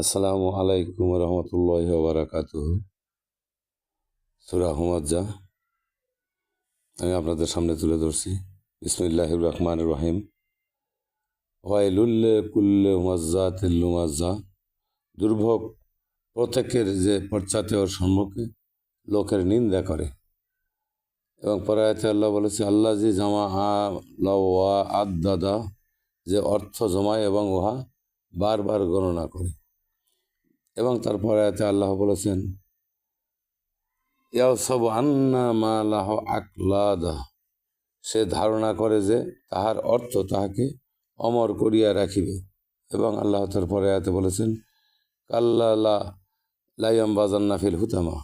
আসসালামু আলাইকুম রহমতুল্লাহ বারাকাত সুরা হুমাজ্জা। আমি আপনাদের সামনে তুলে ধরছি। বিসমিল্লাহ রহমান রহিম। ওয়াইলুল্লে কুল্লে হুমাজ্জা তিল্লুমাজ্জা দুর্ভোগ প্রত্যেকের যে পশ্চাতে ওর সম্মুখে লোকের নিন্দা করে। এবং পরায়তে আল্লাহ বলেছে আল্লাহ জি জামা আ আদ দাদা যে অর্থ জমায় এবং উহা বারবার গণনা করে। এবং তারপরে আয়াতে আল্লাহ বলেছেন ইয়াও সব আন্না মা লাহ সে ধারণা করে যে তাহার অর্থ তাহাকে অমর করিয়া রাখিবে। এবং আল্লাহ তারপরে আয়াতে বলেছেন, কাল্লা লাইয়াম বাজান্না ফিল হুতামা।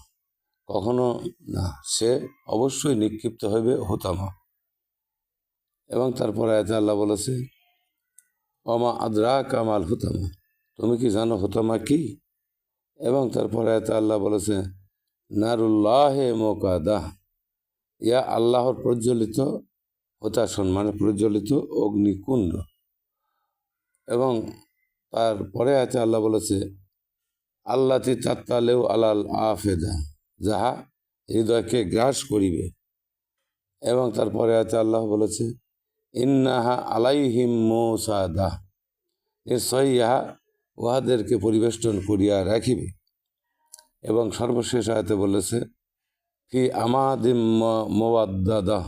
কখনো না, সে অবশ্যই নিক্ষিপ্ত হইবে হুতামা। এবং তারপরে আয়াতে আল্লাহ বলেছে অমা আদ্রা কামাল হুতামা। তুমি কি জানো হুতামা কি? এবং তারপরে আল্লাহ বলেছে, নারুল্লাহে মোকাদাহ ইয়া আল্লাহর প্রজ্বলিত হতাশন মানে প্রজ্বলিত অগ্নিকুণ্ড। এবং তারপরে আছে আল্লাহ বলেছে, আল্লাতি তাত্তালেও আলাল আফেদা। যাহা হৃদয়কে গ্রাস করিবে। এবং তারপরে আছে আল্লাহ বলেছে, ইন্নাহা আলাইহিম মোসাদা। নিশ্চয় ইহা উহাদেরকে পরিবেষ্টন করিয়া রাখিবে। এবং সর্বশেষ আয়তে বলেছে, ফি আমাদিম মোয়াদ্দাদা।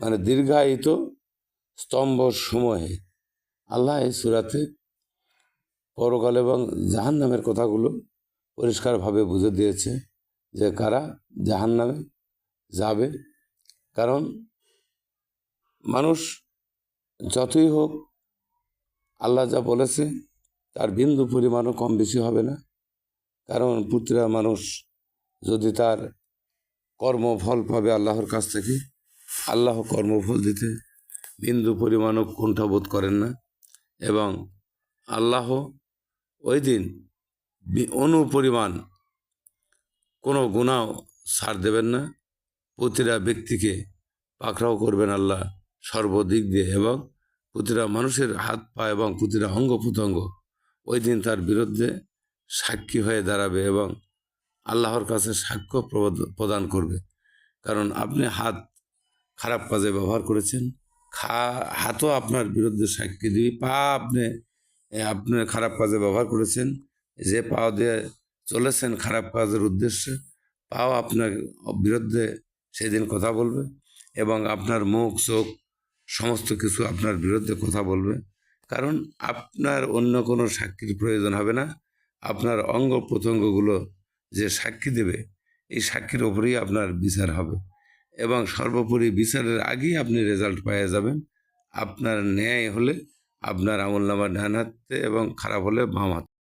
মানে দীর্ঘায়িত স্তম্ভ সময়ে আল্লাহ এই সুরাতে পরকাল এবং জাহান নামের কথাগুলো পরিষ্কারভাবে বুঝে দিয়েছে যে কারা জাহান নামে যাবে। কারণ মানুষ যতই হোক, আল্লাহ যা বলেছে তার বিন্দু পরিমাণও কম বেশি হবে না। কারণ পুত্রা মানুষ যদি তার কর্মফল পাবে আল্লাহর কাছ থেকে, আল্লাহ কর্মফল দিতে বিন্দু পরিমাণও কুণ্ঠাবোধ করেন না এবং আল্লাহ ওই দিন অনুপরিমাণ কোনো গুণাও ছাড় দেবেন না। প্রতিটা ব্যক্তিকে পাকড়াও করবেন আল্লাহ সর্বদিক দিয়ে এবং প্রতিটা মানুষের হাত পা এবং প্রতিটা অঙ্গ প্রত্যঙ্গ ওই দিন তার বিরুদ্ধে সাক্ষী হয়ে দাঁড়াবে এবং আল্লাহর কাছে সাক্ষ্য প্রদান করবে। কারণ আপনি হাত খারাপ কাজে ব্যবহার করেছেন, খা, হাতও আপনার বিরুদ্ধে সাক্ষী দিবি, পা আপনি আপনি খারাপ কাজে ব্যবহার করেছেন, যে পা দিয়ে চলেছেন খারাপ কাজের উদ্দেশ্যে, পাও আপনার বিরুদ্ধে সেদিন কথা বলবে এবং আপনার মুখ, চোখ, সমস্ত কিছু আপনার বিরুদ্ধে কথা বলবে। কারণ আপনার অন্য কোনো সাক্ষীর প্রয়োজন হবে না। আপনার অঙ্গ প্রত্যঙ্গগুলো যে সাক্ষী দেবে, এই সাক্ষীর ওপরেই আপনার বিচার হবে এবং সর্বোপরি বিচারের আগেই আপনি রেজাল্ট পাওয়া যাবেন। আপনার ন্যায় হলে আপনার আমল নামা ডান হাতে এবং খারাপ হলে বাম হাতে।